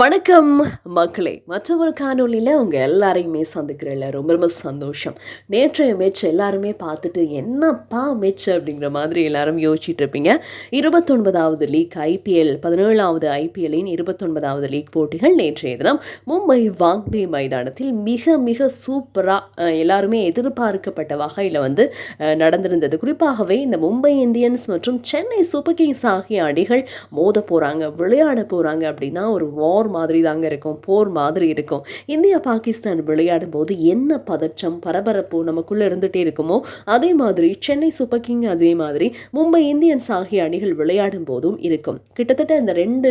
வணக்கம் மக்களே மற்றொரு காணொளியில் அவங்க எல்லாரையுமே சந்திக்கிறதில்ல ரொம்ப ரொம்ப சந்தோஷம். நேற்றைய மேட்ச் எல்லாருமே பார்த்துட்டு என்னப்பா மேட்ச் அப்படிங்கிற மாதிரி எல்லாரும் யோசிச்சுட்டு இருப்பீங்க. இருபத்தொன்பதாவது லீக் ஐபிஎல் பதினேழாவது ஐபிஎல்லின் இருபத்தொன்பதாவது லீக் போட்டிகள் நேற்றைய தினம் மும்பை வாங்டே மைதானத்தில் மிக மிக சூப்பராக எல்லாருமே எதிர்பார்க்கப்பட்ட வகையில் வந்து நடந்திருந்தது. குறிப்பாகவே இந்த மும்பை இந்தியன்ஸ் மற்றும் சென்னை சூப்பர் கிங்ஸ் ஆகிய அணிகள் மோத போகிறாங்க விளையாட போகிறாங்க அப்படின்னா ஒரு வார் மாதிரி தாங்க இருக்கும் போர் மாதிரி இருக்கும். இந்தியா பாகிஸ்தான் விளையாடும் போது என்ன பதற்றம் பரபரப்பு நமக்குள்ளே இருந்துகிட்டே இருக்குமோ அதே மாதிரி சென்னை சூப்பர் கிங் அதே மாதிரி மும்பை இந்தியன்ஸ் ஆகிய அணிகள் விளையாடும் போதும் இருக்கும். கிட்டத்தட்ட இந்த ரெண்டு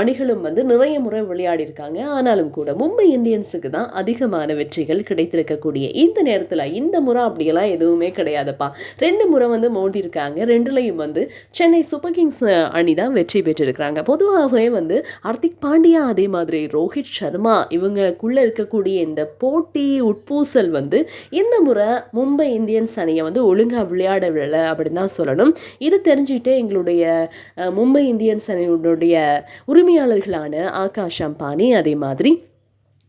அணிகளும் வந்து நிறைய முறை விளையாடி இருக்காங்க ஆனாலும் கூட மும்பை இந்தியன்ஸுக்கு தான் அதிகமான வெற்றிகள் கிடைத்திருக்கக்கூடிய இந்த நேரத்தில் இந்த முறை அப்படியெல்லாம் எதுவுமே கிடையாதுப்பா. ரெண்டு முறை வந்து மோதி இருக்காங்க ரெண்டுலையும் வந்து சென்னை சூப்பர் கிங்ஸ் அணி தான் வெற்றி பெற்றிருக்கிறாங்க. பொதுவாகவே வந்து ஹர்திக் பாண்டியா அதே மாதிரி ரோஹித் சர்மா இவங்கக்குள்ளே இருக்கக்கூடிய இந்த போட்டி உட்பூசல் வந்து இந்த முறை மும்பை இந்தியன்ஸ் அணியை வந்து ஒழுங்காக விளையாடவில்லை அப்படின்னு தான் சொல்லணும். இது தெரிஞ்சுக்கிட்டு எங்களுடைய மும்பை இந்தியன்ஸ் அணியினுடைய உரிமையாளர்களான ஆகாஷ் அம்பானி அதே மாதிரி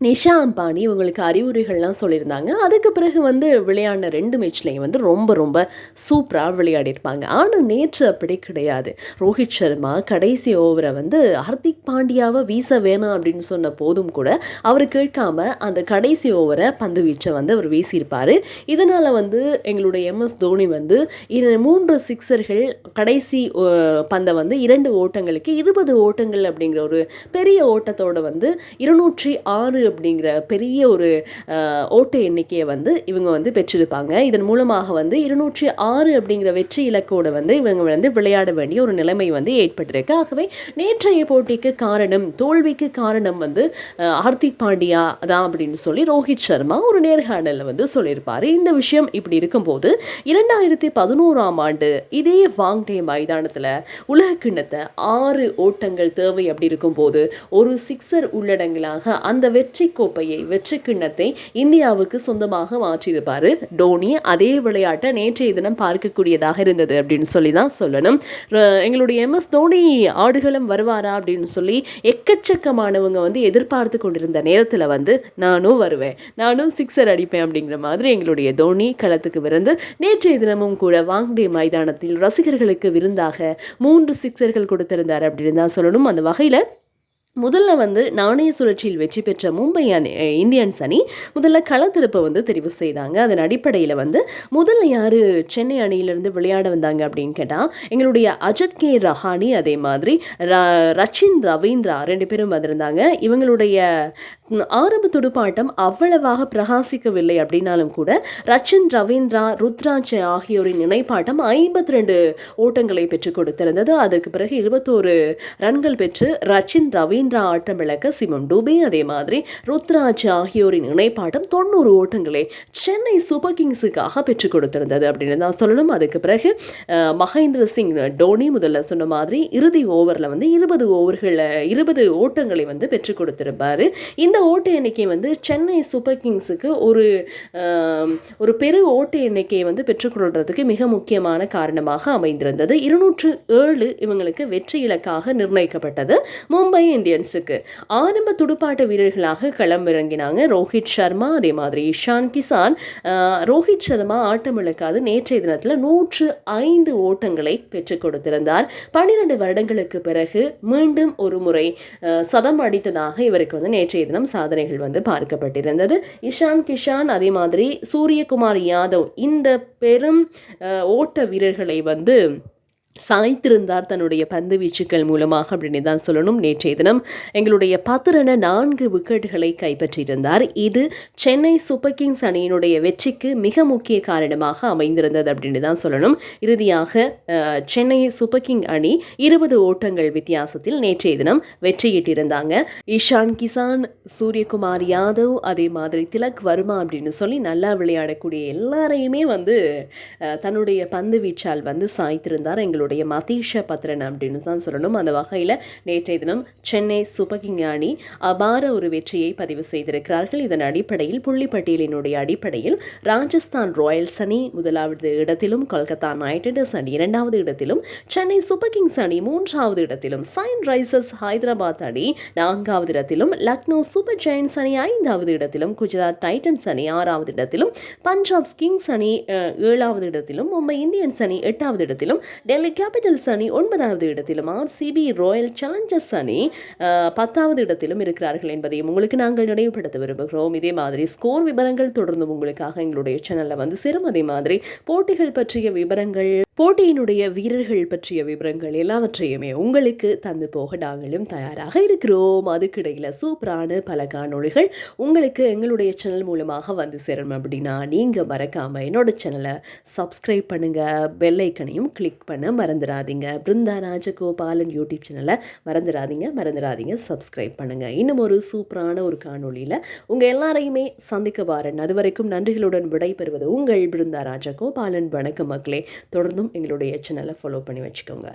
நிஷா அம்பானி இவங்களுக்கு அறிவுரைகள்லாம் சொல்லியிருந்தாங்க. அதுக்கு பிறகு வந்து விளையாடின ரெண்டு மேட்ச்லேயும் வந்து ரொம்ப ரொம்ப சூப்பராக விளையாடிருப்பாங்க ஆனால் நேற்று அப்படி கிடையாது. ரோஹித் சர்மா கடைசி ஓவரை வந்து ஹர்திக் பாண்டியாவை வீச வேணாம் அப்படின்னு சொன்ன போதும் கூட அவர் கேட்காம அந்த கடைசி ஓவரை பந்து வீச்சை வந்து அவர் வீசியிருப்பார். இதனால் வந்து எங்களுடைய எம்எஸ் தோனி வந்து இரு மூன்று சிக்ஸர்கள் கடைசி பந்தை வந்து இரண்டு ஓட்டங்களுக்கு இருபது ஓட்டங்கள் அப்படிங்கிற ஒரு பெரிய ஓட்டத்தோட வந்து இருநூற்றி ஆறு அப்படிங்கிற பெரிய ஒரு ஓட்டு ஓட்ட எண்ணிக்கையை வந்து இவங்க வந்து பெற்றிருப்பாங்க. இதன் மூலமாக வந்து இருநூற்றி ஆறு அப்படிங்கிற வெற்றி இலக்கோடு வந்து இவங்க வந்து விளையாட வேண்டிய ஒரு நிலைமை வந்து ஏற்பட்டிருக்கு. ஆகவே நேற்றைய போட்டிக்கு காரணம் தோல்விக்கு காரணம் வந்து ஹார்திக் பாண்டியா தான் அப்படின்னு சொல்லி ரோஹித் சர்மா ஒரு நேர்காணலில் வந்து சொல்லியிருப்பார். இந்த விஷயம் இப்படி இருக்கும்போது இரண்டாயிரத்தி பதினோராம் ஆண்டு இதே வாங்டே மைதானத்தில் உலக கிண்ணத்தை ஆறு ஓட்டங்கள் தேவை அப்படி இருக்கும்போது ஒரு சிக்ஸர் உள்ளடங்கலாக அந்த வெற்றி கோப்பையை வெற்றி கிண்ணத்தை இந்தியாவுக்கு சொந்தமாக மாற்றியிருப்பார். டோனி அதே விளையாட்டை நேற்றைய தினம் பார்க்கக்கூடியதாக இருந்தது அப்படின்னு சொல்லி தான் சொல்லணும் எங்களுடைய எம்எஸ் தோனி ஆடுகளம் வருவாரா அப்படின்னு சொல்லி எக்கச்சக்கமானவங்க வந்து எதிர்பார்த்து கொண்டிருந்த நேரத்தில் வந்து நானும் வருவேன். நானும் சிக்ஸர் அடிப்பேன் அப்படிங்கிற மாதிரி எங்களுடைய தோனி களத்துக்கு விருந்து நேற்றைய தினமும் கூட வாங்கடே மைதானத்தில் ரசிகர்களுக்கு விருந்தாக மூன்று சிக்ஸர்கள் கொடுத்திருந்தார் அப்படின்னு தான் சொல்லணும். அந்த வகையில் முதல்ல வந்து நாணய சுழற்சியில் வெற்றி பெற்ற மும்பை அணி இந்தியன்ஸ் அணி முதல்ல களத்திருப்பை வந்து தெரிவு செய்தாங்க. அதன் அடிப்படையில் வந்து முதல்ல யார் சென்னை அணியிலிருந்து விளையாட வந்தாங்க அப்படின்னு கேட்டால் எங்களுடைய அஜத் கே ரஹானி அதே மாதிரி ர- ரச்சின் ரவீந்திரா ரெண்டு பேரும் வந்திருந்தாங்க. இவங்களுடைய ஆரம்ப துடுப்பாட்டம் அவ்வளவாக பிரகாசிக்கவில்லை அப்படின்னாலும் கூட ரச்சின் ரவீந்திரா ருத்ராஜ் ஆகியோரின் இணைப்பாட்டம் ஐம்பத்தி ரெண்டு ஓட்டங்களை பெற்றுக் கொடுத்திருந்தது. அதற்கு பிறகு இருபத்தோரு ரன்கள் பெற்று ரச்சின் ரவீந்திரா ஆட்டம் இழக்க சிமம் டூபே அதே மாதிரி ருத்ராஜ் ஆகியோரின் இணைப்பாட்டம் தொண்ணூறு ஓட்டங்களை சென்னை சூப்பர் கிங்ஸுக்காக பெற்றுக் கொடுத்திருந்தது அப்படின்னு தான் சொல்லணும். அதுக்கு பிறகு மகேந்திர சிங் டோனி முதல்ல சொன்ன மாதிரி இறுதி ஓவரில் வந்து இருபது ஓவர்களில் இருபது ஓட்டங்களை வந்து பெற்றுக் கொடுத்திருப்பார். இந்த ஓட்ட எண்ணிக்கை வந்து சென்னை சூப்பர் கிங்ஸுக்கு ஒரு ஒரு பெரு ஓட்ட எண்ணிக்கையை வந்து பெற்றுக்கொள்கிறதுக்கு மிக முக்கியமான காரணமாக அமைந்திருந்தது. இருநூற்று ஏழு இவங்களுக்கு வெற்றி இலக்காக நிர்ணயிக்கப்பட்டது. மும்பை இந்தியன்ஸுக்கு ஆரம்ப துடுப்பாட்ட வீரர்களாக களமிறங்கினாங்க. ரோஹித் சர்மா அதே மாதிரி இஷான் கிசான். ரோஹித் சர்மா ஆட்டம் இழக்காது. நேற்றைய தினத்தில் நூற்று ஐந்து ஓட்டங்களை பெற்றுக் கொடுத்திருந்தார். பன்னிரண்டு வருடங்களுக்கு பிறகு மீண்டும் ஒரு முறை சதம் அடித்ததாக இவருக்கு வந்து நேற்றைய தினம் சாதனைகள் வந்து பார்க்கப்பட்டிருந்தது. இஷான் கிஷான் அதே மாதிரி சூரியகுமார் யாதவ் இந்த பெரும் ஓட்ட வீரர்களை வந்து சாய்த்திருந்தார் தன்னுடைய பந்து வீச்சுக்கள் மூலமாக அப்படின்னு தான் சொல்லணும். நேற்றைய தினம் எங்களுடைய பத்திரன நான்கு விக்கெட்டுகளை கைப்பற்றியிருந்தார். இது சென்னை சூப்பர் கிங்ஸ் அணியினுடைய வெற்றிக்கு மிக முக்கிய காரணமாக அமைந்திருந்தது அப்படின்னு தான் சொல்லணும். இறுதியாக சென்னை சூப்பர் கிங் அணி இருபது ஓட்டங்கள் வித்தியாசத்தில் நேற்றைய தினம் வெற்றியிட்டிருந்தாங்க. இஷான் கிசான் சூரியகுமார் யாதவ் அதே மாதிரி திலக் வர்மா அப்படின்னு சொல்லி நல்லா விளையாடக்கூடிய எல்லாரையுமே வந்து தன்னுடைய பந்து வீச்சால் வந்து சாய்த்திருந்தார் எங்களுடைய எங்களுடைய மதீஷ பத்திரன் அப்படின்னு தான் சொல்லணும். அந்த வகையில் நேற்றைய தினம் சென்னை சூப்பர் கிங் அணி அபார ஒரு வெற்றியை பதிவு செய்திருக்கிறார்கள். இதன் அடிப்படையில் புள்ளிப்பட்டியலினுடைய அடிப்படையில் ராஜஸ்தான் ராயல்ஸ் அணி முதலாவது இடத்திலும் கொல்கத்தா நைட் ரைடர்ஸ் அணி இரண்டாவது இடத்திலும் சென்னை சூப்பர் கிங்ஸ் அணி மூன்றாவது இடத்திலும் சன்ரைசர்ஸ் ஹைதராபாத் அணி நான்காவது இடத்திலும் லக்னோ சூப்பர் ஜெயின்ஸ் அணி ஐந்தாவது இடத்திலும் குஜராத் டைட்டன்ஸ் அணி ஆறாவது இடத்திலும் பஞ்சாப் கிங்ஸ் அணி ஏழாவது இடத்திலும் மும்பை இந்தியன்ஸ் அணி எட்டாவது இடத்திலும் டெல்லி கேபிட்டல்ஸ் அணி ஒன்பதாவது இடத்திலும் ஆர்சிபி ராயல் சேலஞ்சர்ஸ் அணி பத்தாவது இடத்திலும் இருக்கிறார்கள் என்பதையும் உங்களுக்கு நாங்கள் நினைவுபடுத்த விரும்புகிறோம். இதே மாதிரி ஸ்கோர் விவரங்கள் தொடர்ந்து உங்களுக்காக எங்களுடைய சேனலில் வந்து சேரும். அதே மாதிரி போட்டிகள் பற்றிய விவரங்கள் போட்டியினுடைய வீரர்கள் பற்றிய விவரங்கள் எல்லாவற்றையுமே உங்களுக்கு தந்து போக நாங்களும் தயாராக இருக்கிறோம். அதுக்கிடையில் சூப்பரான பல காணொளிகள் உங்களுக்கு எங்களுடைய சேனல் மூலமாக வந்து சேரணும் அப்படின்னா நீங்கள் மறக்காமல் என்னோட சேனலை சப்ஸ்கிரைப் பண்ணுங்கள் பெல் ஐக்கனையும் கிளிக் பண்ண மறந்துடாதீங்க. பிருந்தா ராஜகோபாலன் யூடியூப் சேனலை மறந்துடாதீங்க. மறந்துடாதீங்க. சப்ஸ்கிரைப் பண்ணுங்கள் இன்னும் ஒரு சூப்பரான ஒரு காணொலியில் உங்கள் எல்லாரையுமே சந்திக்க வாரன். அது வரைக்கும் நன்றிகளுடன் விடைபெறுவது உங்கள் பிருந்தா ராஜகோபாலன். வணக்கம் மக்களே. தொடர்ந்தும் எங்களுடைய சேனலை ஃபாலோ பண்ணி வச்சுக்கோங்க.